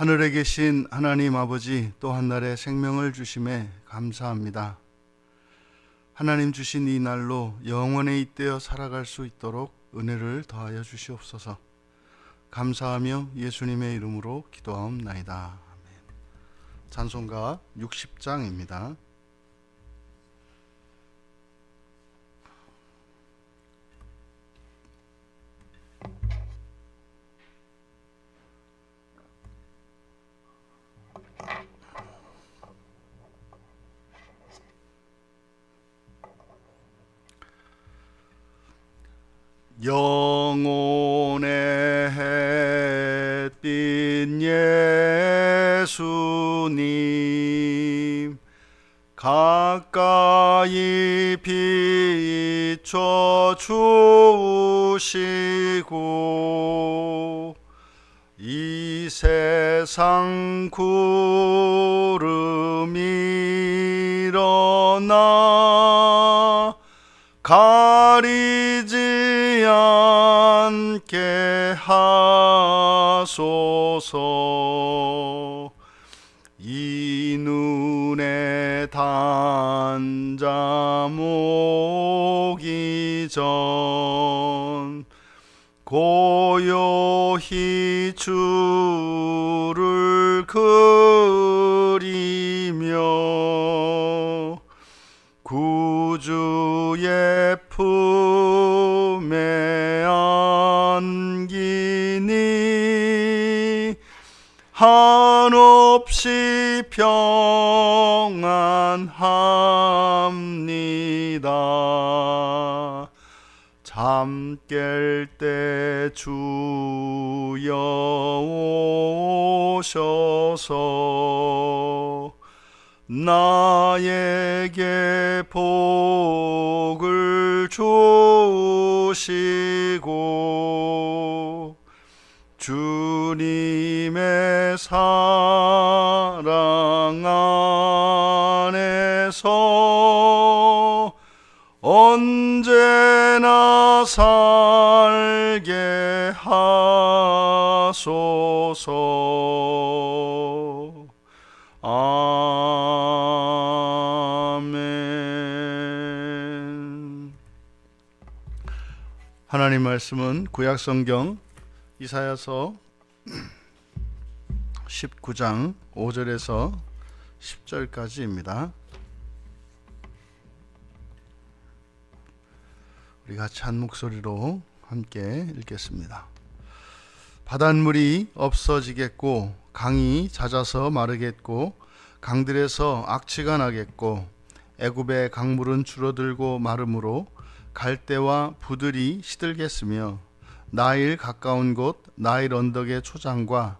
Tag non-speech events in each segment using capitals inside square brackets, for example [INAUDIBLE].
하늘에 계신 하나님 아버지 또 한 날의 생명을 주심에 감사합니다. 하나님 주신 이 날로 영원에 잇대어 살아갈 수 있도록 은혜를 더하여 주시옵소서. 감사하며 예수님의 이름으로 기도하옵나이다. 아멘. 찬송가 60장입니다. 영혼의 햇빛 예수님 가까이 비춰 주시고 이 세상 구름 일어나 않게 하소서. 이 눈에 단자 모기 전 고요히 주 한없이 평안합니다. 잠 깰 때 주여 오셔서 나에게 복을 주시고 주님 의 사랑 안에서 언제나 살게 하소서. 아멘. 하나님 말씀은 구약 성경 이사야서 19장 5절에서 10절까지입니다. 우리 같이 한 목소리로 함께 읽겠습니다. 바닷물이 없어지겠고 강이 잦아서 마르겠고 강들에서 악취가 나겠고 애굽의 강물은 줄어들고 마름으로 갈대와 부들이 시들겠으며 나일 가까운 곳 나일 언덕의 초장과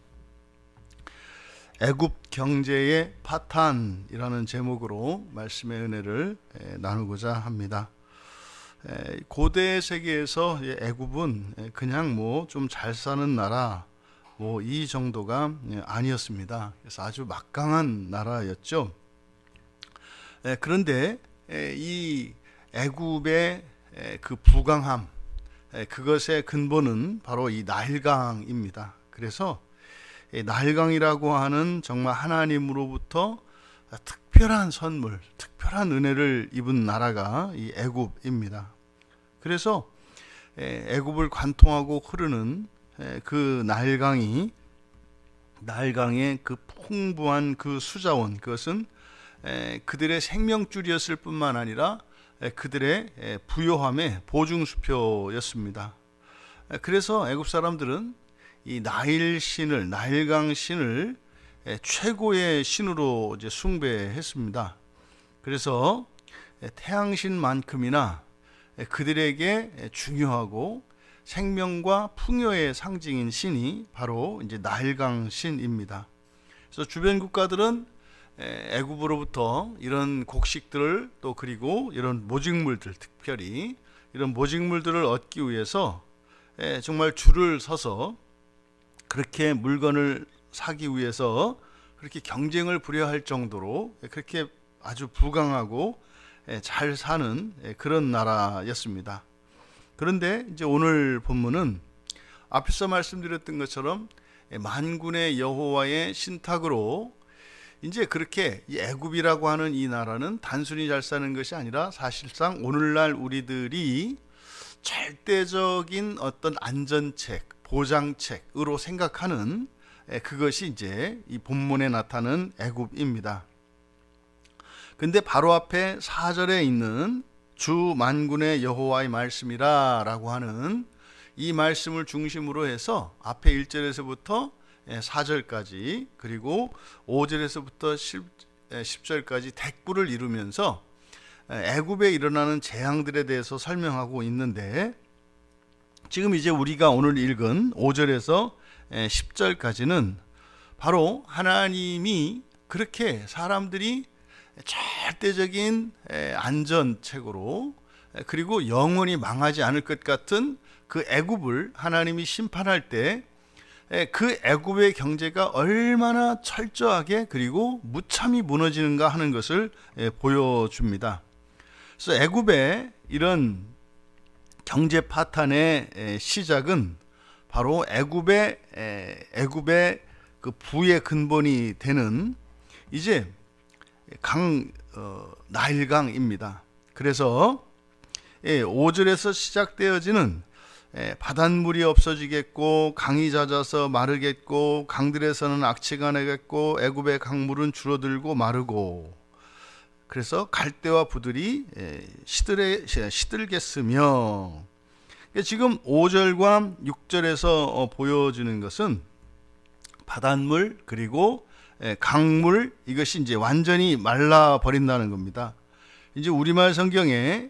애굽 경제의 파탄이라는 제목으로 말씀의 은혜를 에, 나누고자 합니다. 에, 고대 세계에서 이 애굽은 에, 그냥 뭐 좀 잘 사는 나라 뭐 이 정도가 예, 아니었습니다. 그래서 아주 막강한 나라였죠. 에, 그런데 에, 이 애굽의 에, 그 부강함 에, 그것의 근본은 바로 이 나일강입니다. 그래서 이 나일강이라고 하는 정말 하나님으로부터 특별한 선물, 특별한 은혜를 입은 나라가 이 애굽입니다. 그래서 에, 애굽을 관통하고 흐르는 에, 그 나일강이 나일강의 그 풍부한 그 수자원 그것은 에, 그들의 생명줄이었을 뿐만 아니라 에, 그들의 에, 부요함의 보증수표였습니다. 에, 그래서 애굽 사람들은 이 나일 신을 나일강 신을 에, 최고의 신으로 이제 숭배했습니다. 그래서 에, 태양신만큼이나 에, 그들에게 에, 중요하고 생명과 풍요의 상징인 신이 바로 이제 나일강 신입니다. 그래서 주변 국가들은 에, 애굽으로부터 이런 곡식들을 또 그리고 이런 모직물들 특별히 이런 모직물들을 얻기 위해서 에, 정말 줄을 서서 그렇게 물건을 사기 위해서 그렇게 경쟁을 부려할 정도로 그렇게 아주 부강하고 에, 잘 사는 에, 그런 나라였습니다. 그런데 이제 오늘 본문은 앞에서 말씀드렸던 것처럼 에, 만군의 여호와의 신탁으로 이제 그렇게 이 애굽이라고 하는 이 나라는 단순히 잘 사는 것이 아니라 사실상 오늘날 우리들이 절대적인 어떤 안전책, 보장책으로 생각하는 에, 그것이 이제 이 본문에 나타나는 애굽입니다. 근데 바로 앞에 4절에 있는 주 만군의 여호와의 말씀이라라고 하는 이 말씀을 중심으로 해서 앞에 1절에서부터 4절까지 그리고 5절에서부터 10 절까지 대꾸를 이루면서 애굽에 일어나는 재앙들에 대해서 설명하고 있는데 지금 이제 우리가 오늘 읽은 5절에서 10절까지는 바로 하나님이 그렇게 사람들이 절대적인 안전책으로 그리고 영원히 망하지 않을 것 같은 그 애굽을 하나님이 심판할 때 그 애굽의 경제가 얼마나 철저하게 그리고 무참히 무너지는가 하는 것을 보여줍니다. 그래서 애굽의 이런 경제 파탄의 시작은 바로 애굽의 애굽의 그 부의 근본이 되는 이제 강 어, 나일강입니다. 그래서 예, 5절에서 시작되어지는 예, 바닷물이 없어지겠고 강이 잦아서 마르겠고 강들에서는 악취가 나겠고 애굽의 강물은 줄어들고 마르고 그래서 갈대와 부들이 예, 시들에 시들겠으며 지금 5절과 6절에서 어, 보여주는 것은 바닷물 그리고 예, 강물 이것이 이제 완전히 말라 버린다는 겁니다. 이제 우리말 성경에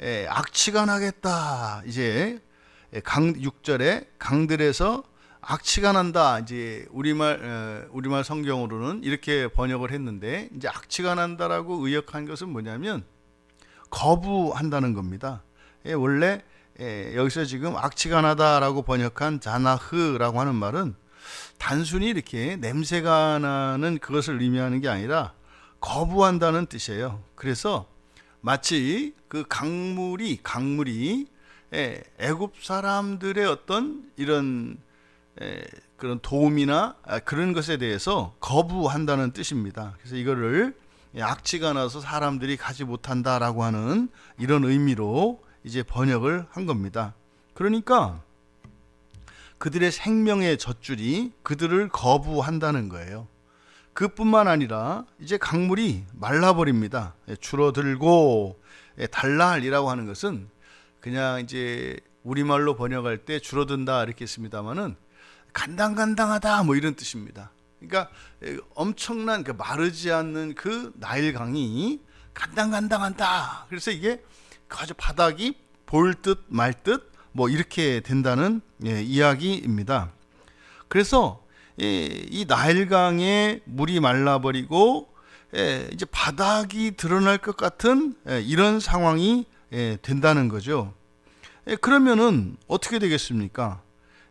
예, 악취가 나겠다. 이제 예, 강 6절에 강들에서 악취가 난다. 이제 우리말 어, 우리말 성경으로는 이렇게 번역을 했는데 이제 악취가 난다라고 의역한 것은 뭐냐면 거부한다는 겁니다. 원래 여기서 지금 악취가 나다라고 번역한 자나흐라고 하는 말은 단순히 이렇게 냄새가 나는 그것을 의미하는 게 아니라 거부한다는 뜻이에요. 그래서 마치 그 강물이 강물이 예, 애굽 사람들의 어떤 이런 에, 그런 도움이나 아, 그런 것에 대해서 거부한다는 뜻입니다. 그래서 이거를 악취가 나서 사람들이 가지 못한다라고 하는 이런 의미로 이제 번역을 한 겁니다. 그러니까 그들의 생명의 젖줄이 그들을 거부한다는 거예요. 그뿐만 아니라 이제 강물이 말라버립니다. 예, 줄어들고 예, 달랄이라고 하는 것은 그냥 이제 우리말로 번역할 때 줄어든다 이렇게 씁니다만은 간당간당하다 뭐 이런 뜻입니다. 그러니까 예, 엄청난 그 마르지 않는 그 나일 강이 간당간당한다. 그래서 이게 아주 바닥이 볼 듯 말 듯 뭐 이렇게 된다는 예, 이야기입니다. 그래서 예, 이 나일강의 물이 말라버리고 예, 이제 바닥이 드러날 것 같은 예, 이런 상황이 예, 된다는 거죠. 예, 그러면은 어떻게 되겠습니까?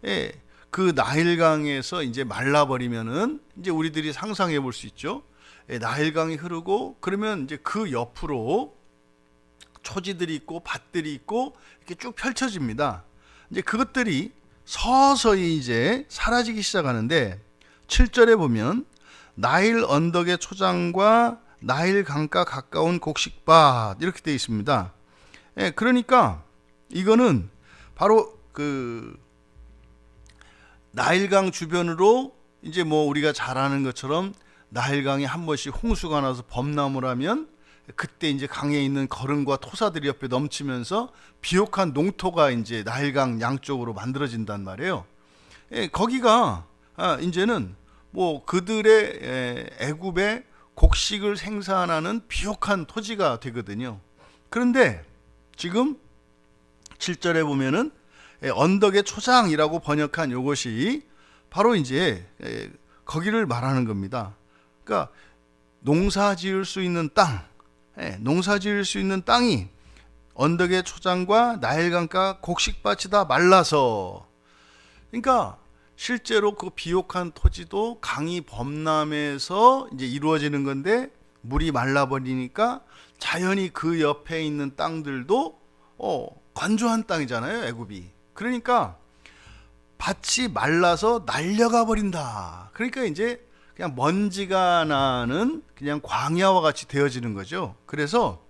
예, 그 나일강에서 이제 말라버리면은 이제 우리들이 상상해 볼 수 있죠. 예, 나일강이 흐르고 그러면 이제 그 옆으로 초지들이 있고 밭들이 있고 이렇게 쭉 펼쳐집니다. 이제 그것들이 서서히 이제 사라지기 시작하는데 7절에 보면 나일 언덕의 초장과 나일 강가 가까운 곡식밭 이렇게 되어 있습니다. 예, 그러니까 이거는 바로 그 나일강 주변으로 이제 뭐 우리가 잘 아는 것처럼 나일강이 한 번씩 홍수가 나서 범람을 면 그때 이제 강에 있는 거름과 토사들이 옆에 넘치면서 비옥한 농토가 이제 나일강 양쪽으로 만들어진단 말이에요. 예, 거기가 아, 이제는 뭐 그들의 에, 애굽의 곡식을 생산하는 비옥한 토지가 되거든요. 그런데 지금 7절에 보면은 예, 언덕의 초장이라고 번역한 요것이 바로 이제 예, 거기를 말하는 겁니다. 그러니까 농사 지을 수 있는 땅, 예, 농사 지을 수 있는 땅이 언덕의 초장과 나일강가 곡식밭이 다 말라서 그러니까 실제로 그 비옥한 토지도 강이 범람해서 이제 이루어지는 건데 물이 말라버리니까 자연히 그 옆에 있는 땅들도 어, 건조한 땅이잖아요, 애굽이. 그러니까 밭이 말라서 날려가 버린다. 그러니까 이제 그냥 먼지가 나는 그냥 광야와 같이 되어지는 거죠. 그래서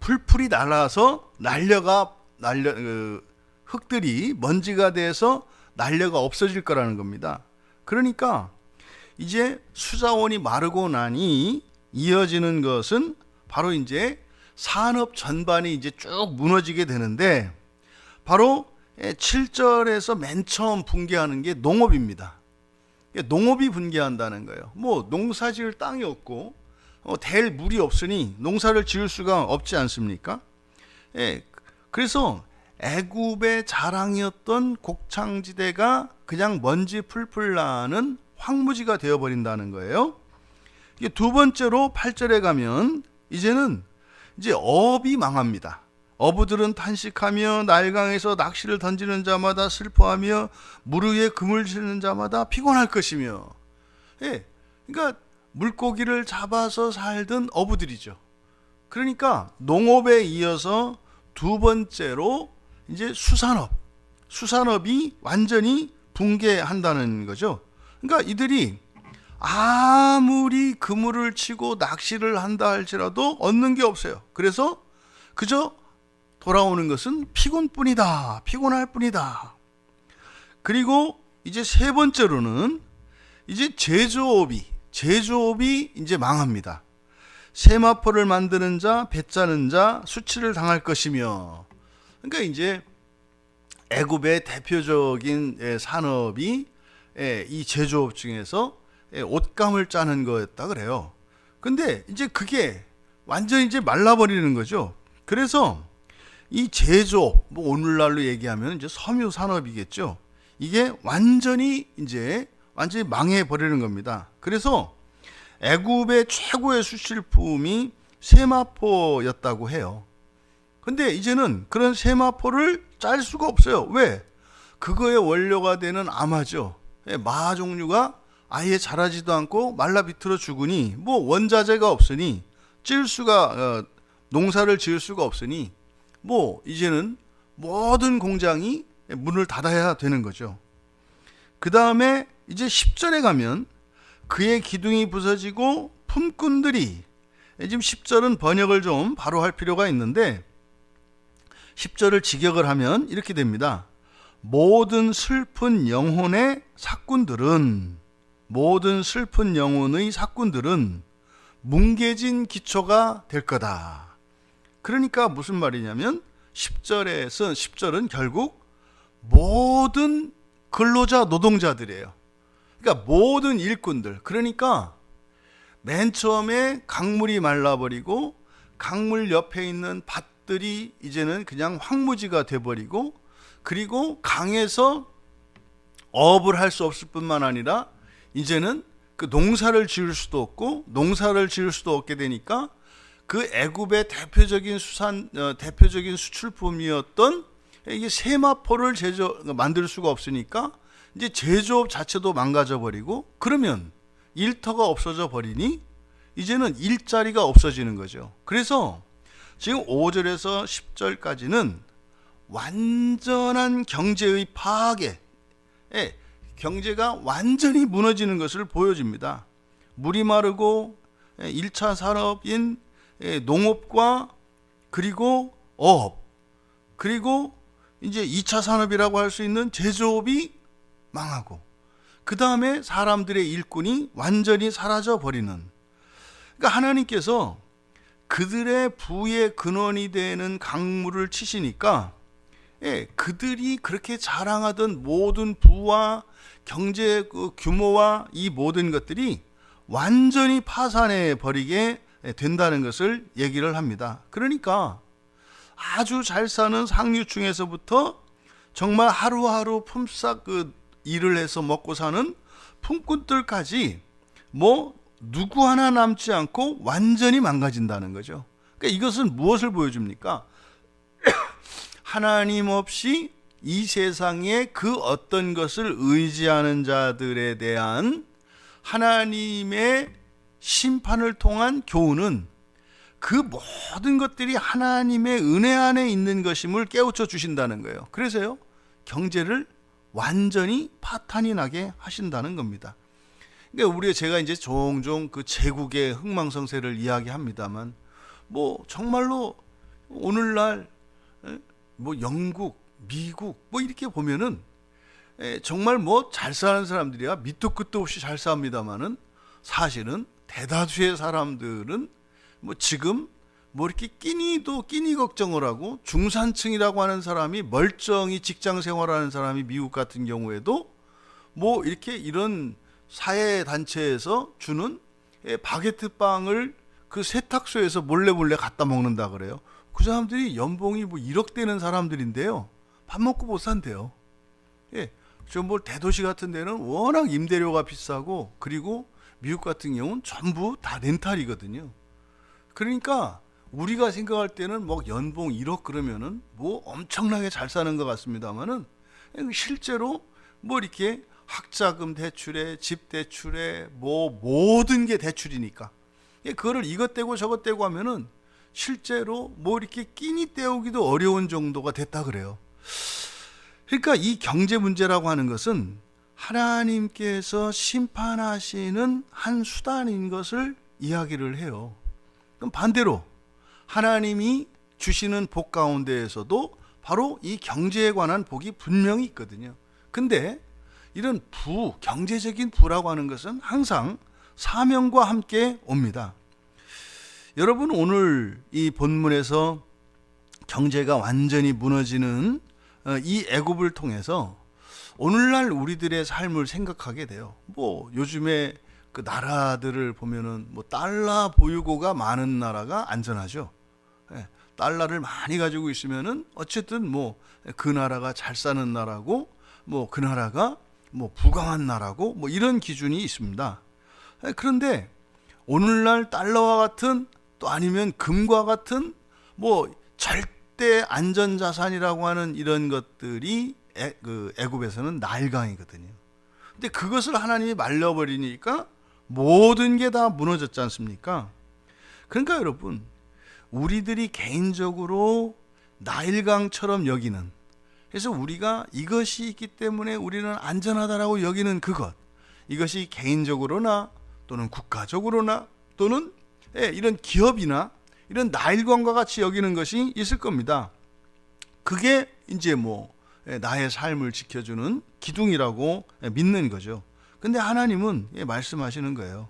풀풀이 날아서 날려가 날려 그 흙들이 먼지가 돼서 날려가 없어질 거라는 겁니다. 그러니까 이제 수자원이 마르고 나니 이어지는 것은 바로 이제 산업 전반이 이제 쭉 무너지게 되는데 바로 7절에서 맨 처음 붕괴하는 게 농업입니다. 농업이 붕괴한다는 거예요. 뭐 농사 지을 땅이 없고 어, 댈 물이 없으니 농사를 지을 수가 없지 않습니까? 예, 그래서 애굽의 자랑이었던 곡창지대가 그냥 먼지 풀풀 나는 황무지가 되어버린다는 거예요. 두 번째로 8절에 가면 이제는 이제 어업이 망합니다. 어부들은 탄식하며 날강에서 낚시를 던지는 자마다 슬퍼하며 물 위에 금을 치는 자마다 피곤할 것이며 예, 그러니까 물고기를 잡아서 살던 어부들이죠. 그러니까 농업에 이어서 두 번째로 이제 수산업, 수산업이 완전히 붕괴한다는 거죠. 그러니까 이들이 아무리 그물을 치고 낚시를 한다 할지라도 얻는 게 없어요. 그래서 그저 돌아오는 것은 피곤뿐이다. 피곤할 뿐이다. 그리고 이제 세 번째로는 이제 제조업이 제조업이 이제 망합니다. 세마포를 만드는 자, 배짜는 자, 수치를 당할 것이며 그러니까 이제 애굽의 대표적인 예, 산업이 예, 이 제조업 중에서 예, 옷감을 짜는 거였다 그래요. 근데 이제 그게 완전히 이제 말라버리는 거죠. 그래서 이 제조업, 뭐 오늘날로 얘기하면 이제 섬유 산업이겠죠. 이게 완전히 이제 완전히 망해 버리는 겁니다. 그래서 애굽의 최고의 수출품이 세마포였다고 해요. 근데 이제는 그런 세마포를 짤 수가 없어요. 왜? 그거의 원료가 되는 아마죠. 예, 마 종류가 아예 자라지도 않고 말라 비틀어 죽으니 뭐 원자재가 없으니 찌을 수가 어, 농사를 지을 수가 없으니 뭐 이제는 모든 공장이 문을 닫아야 되는 거죠. 그 다음에 이제 10절에 가면 그의 기둥이 부서지고 품꾼들이 지금 10절은 번역을 좀 바로 할 필요가 있는데 10절을 직역을 하면 이렇게 됩니다. 모든 슬픈 영혼의 사꾼들은 모든 슬픈 영혼의 사꾼들은 뭉개진 기초가 될 거다. 그러니까 무슨 말이냐면 10절에서 10절은 결국 모든 근로자 노동자들이에요. 그러니까 모든 일꾼들. 그러니까 맨 처음에 강물이 말라버리고 강물 옆에 있는 밭들이 이제는 그냥 황무지가 돼버리고 그리고 강에서 어업을 할 수 없을 뿐만 아니라 이제는 그 농사를 지을 수도 없고 농사를 지을 수도 없게 되니까 그 애굽의 대표적인 수산 어, 대표적인 수출품이었던 이게 세마포를 제조 만들 수가 없으니까 이제 제조업 자체도 망가져 버리고 그러면 일터가 없어져 버리니 이제는 일자리가 없어지는 거죠. 그래서 지금 5절에서 10절까지는 완전한 경제의 파괴, 예, 경제가 완전히 무너지는 것을 보여줍니다. 물이 마르고 1차 산업인 예, 농업과 그리고 어업, 그리고 이제 2차 산업이라고 할 수 있는 제조업이 망하고 그 다음에 사람들의 일꾼이 완전히 사라져 버리는. 그러니까 하나님께서 그들의 부의 근원이 되는 강물을 치시니까 예, 그들이 그렇게 자랑하던 모든 부와 경제 그 규모와 이 모든 것들이 완전히 파산해 버리게 된다는 것을 얘기를 합니다. 그러니까 아주 잘 사는 상류층에서부터 정말 하루하루 품삯 그 일을 해서 먹고 사는 품꾼들까지 뭐 누구 하나 남지 않고 완전히 망가진다는 거죠. 그러니까 이것은 무엇을 보여줍니까? [COUGHS] 하나님 없이 이 세상에 그 어떤 것을 의지하는 자들에 대한 하나님의 심판을 통한 교훈은 그 모든 것들이 하나님의 은혜 안에 있는 것임을 깨우쳐 주신다는 거예요. 그래서요, 경제를 완전히 파탄이 나게 하신다는 겁니다. 그러니까 우리가 제가 이제 종종 그 제국의 흥망성쇠를 이야기합니다만, 뭐 정말로 오늘날 에? 뭐 영국, 미국 뭐 이렇게 보면은 에, 정말 뭐 잘 사는 사람들이야 밑도 끝도 없이 잘 삽니다만은 사실은 대다수의 사람들은 뭐 지금 뭐 이렇게 끼니도 끼니 걱정을 하고 중산층이라고 하는 사람이 멀쩡히 직장 생활하는 사람이 미국 같은 경우에도 뭐 이렇게 이런 사회 단체에서 주는 예, 바게트 빵을 그 세탁소에서 몰래 몰래 갖다 먹는다 그래요. 그 사람들이 연봉이 뭐 1억 되는 사람들인데요. 밥 먹고 못 산대요. 예. 좀뭐 대도시 같은 데는 워낙 임대료가 비싸고 그리고 미국 같은 경우는 전부 다 렌탈이거든요. 그러니까 우리가 생각할 때는 뭐 연봉 1억 그러면은 뭐 엄청나게 잘 사는 것 같습니다만은 실제로 뭐 이렇게 학자금 대출에 집 대출에 뭐 모든 게 대출이니까 예, 그거를 이것 떼고 저것 떼고 하면은 실제로 뭐 이렇게 끼니 때우기도 어려운 정도가 됐다 그래요. 그러니까 이 경제 문제라고 하는 것은 하나님께서 심판하시는 한 수단인 것을 이야기를 해요. 그럼 반대로 하나님이 주시는 복 가운데에서도 바로 이 경제에 관한 복이 분명히 있거든요. 근데 이런 부, 경제적인 부라고 하는 것은 항상 사명과 함께 옵니다. 여러분 오늘 이 본문에서 경제가 완전히 무너지는 어, 이 애굽을 통해서 오늘날 우리들의 삶을 생각하게 돼요. 뭐 요즘에 그 나라들을 보면은 뭐 달러 보유고가 많은 나라가 안전하죠. 예, 달러를 많이 가지고 있으면은 어쨌든 뭐 그 나라가 잘 사는 나라고 뭐 그 나라가 뭐 부강한 나라고 뭐 이런 기준이 있습니다. 예, 그런데 오늘날 달러와 같은 또 아니면 금과 같은 뭐 절대 안전 자산이라고 하는 이런 것들이 애, 그 애굽에서는 날강이거든요. 근데 그것을 하나님이 말려버리니까 모든 게 다 무너졌지 않습니까? 그러니까 여러분, 우리들이 개인적으로 나일강처럼 여기는 그래서 우리가 이것이 있기 때문에 우리는 안전하다라고 여기는 그것 이것이 개인적으로나 또는 국가적으로나 또는 예, 이런 기업이나 이런 나일강과 같이 여기는 것이 있을 겁니다. 그게 이제 뭐 예, 나의 삶을 지켜주는 기둥이라고 예, 믿는 거죠. 근데 하나님은 예, 말씀하시는 거예요.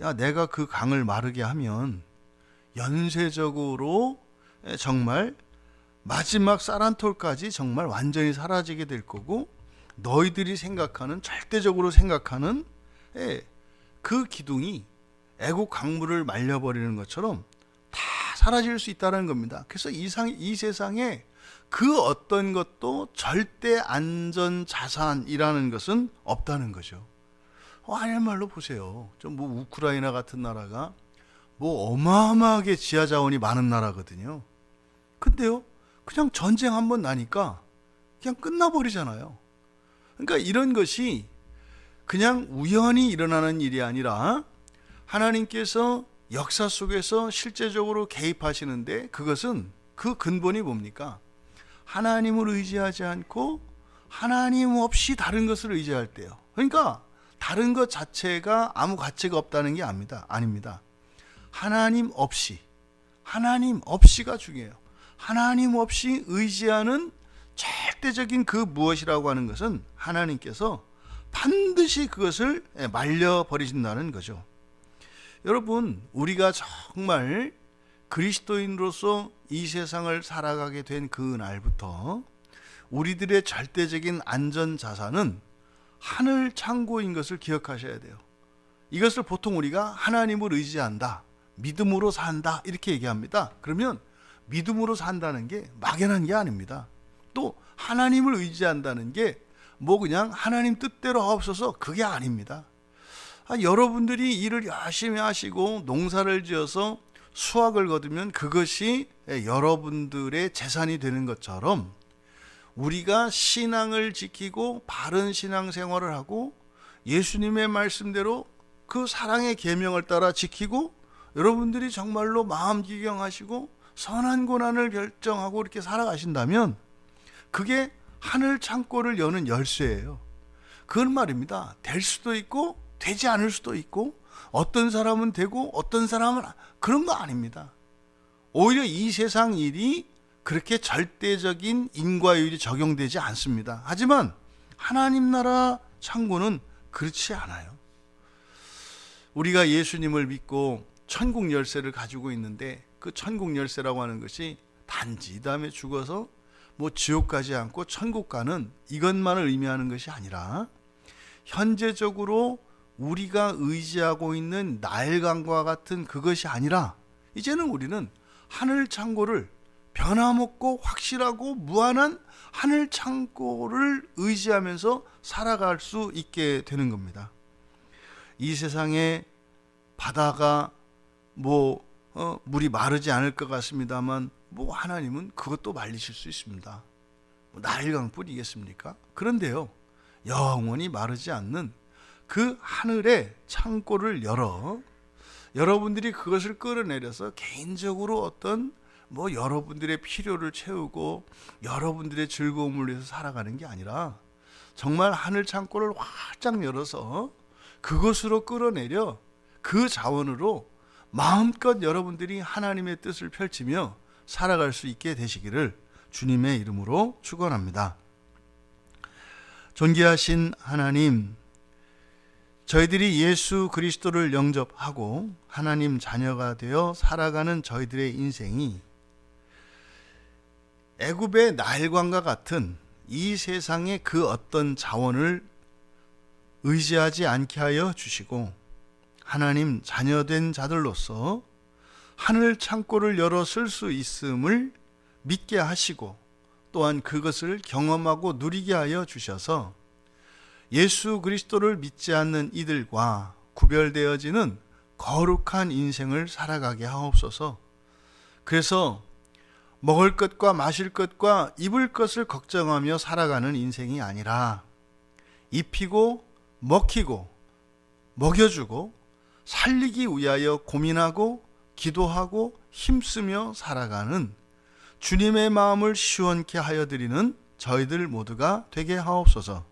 야, 내가 그 강을 마르게 하면 연쇄적으로 정말 마지막 쌀한톨까지 정말 완전히 사라지게 될 거고 너희들이 생각하는 절대적으로 생각하는 그 기둥이 애국 강물을 말려버리는 것처럼 다 사라질 수 있다는 겁니다. 그래서 이, 상, 이 세상에 그 어떤 것도 절대 안전 자산이라는 것은 없다는 거죠. 어, 아니 말로 보세요. 좀 뭐 우크라이나 같은 나라가 뭐 어마어마하게 지하 자원이 많은 나라거든요. 근데요, 그냥 전쟁 한 번 나니까 그냥 끝나버리잖아요. 그러니까 이런 것이 그냥 우연히 일어나는 일이 아니라 하나님께서 역사 속에서 실제적으로 개입하시는데 그것은 그 근본이 뭡니까? 하나님을 의지하지 않고 하나님 없이 다른 것을 의지할 때요. 그러니까 다른 것 자체가 아무 가치가 없다는 게 아닙니다. 아닙니다. 하나님 없이 하나님 없이가 중요해요. 하나님 없이 의지하는 절대적인 그 무엇이라고 하는 것은 하나님께서 반드시 그것을 말려 버리신다는 거죠. 여러분, 우리가 정말 그리스도인으로서 이 세상을 살아가게 된 그 날부터 우리들의 절대적인 안전 자산은 하늘 창고인 것을 기억하셔야 돼요. 이것을 보통 우리가 하나님을 의지한다. 믿음으로 산다. 이렇게 얘기합니다. 그러면 믿음으로 산다는 게 막연한 게 아닙니다. 또 하나님을 의지한다는 게 뭐 그냥 하나님 뜻대로 하옵소서 그게 아닙니다. 아, 여러분들이 일을 열심히 하시고 농사를 지어서 수확을 거두면 그것이 여러분들의 재산이 되는 것처럼 우리가 신앙을 지키고 바른 신앙 생활을 하고 예수님의 말씀대로 그 사랑의 계명을 따라 지키고 여러분들이 정말로 마음 기경하시고 선한 고난을 결정하고 이렇게 살아가신다면 그게 하늘 창고를 여는 열쇠예요. 그건 말입니다. 될 수도 있고 되지 않을 수도 있고 어떤 사람은 되고 어떤 사람은 그런 거 아닙니다. 오히려 이 세상 일이 그렇게 절대적인 인과율이 적용되지 않습니다. 하지만 하나님 나라 창고는 그렇지 않아요. 우리가 예수님을 믿고 천국 열쇠를 가지고 있는데 그 천국 열쇠라고 하는 것이 단지 이 다음에 죽어서 뭐 지옥 가지 않고 천국 가는 이것만을 의미하는 것이 아니라 현재적으로 우리가 의지하고 있는 나일강과 같은 그것이 아니라 이제는 우리는 하늘 창고를 변함없고 확실하고 무한한 하늘 창고를 의지하면서 살아갈 수 있게 되는 겁니다. 이 세상에 바다가 뭐 어, 물이 마르지 않을 것 같습니다만 뭐 하나님은 그것도 말리실 수 있습니다. 뭐 나일강 뿐이겠습니까? 그런데요 영원히 마르지 않는 그 하늘의 창고를 열어 여러분들이 그것을 끌어내려서 개인적으로 어떤 뭐 여러분들의 필요를 채우고 여러분들의 즐거움을 위해서 살아가는 게 아니라 정말 하늘 창고를 활짝 열어서 그것으로 끌어내려 그 자원으로 마음껏 여러분들이 하나님의 뜻을 펼치며 살아갈 수 있게 되시기를 주님의 이름으로 축원합니다. 존귀하신 하나님, 저희들이 예수 그리스도를 영접하고 하나님 자녀가 되어 살아가는 저희들의 인생이 애굽의 나일강과 같은 이 세상의 그 어떤 자원을 의지하지 않게 하여 주시고 하나님 자녀된 자들로서 하늘 창고를 열어 쓸 수 있음을 믿게 하시고 또한 그것을 경험하고 누리게 하여 주셔서 예수 그리스도를 믿지 않는 이들과 구별되어지는 거룩한 인생을 살아가게 하옵소서. 그래서 먹을 것과 마실 것과 입을 것을 걱정하며 살아가는 인생이 아니라 입히고 먹히고 먹여주고 살리기 위하여 고민하고 기도하고 힘쓰며 살아가는 주님의 마음을 시원케 하여 드리는 저희들 모두가 되게 하옵소서.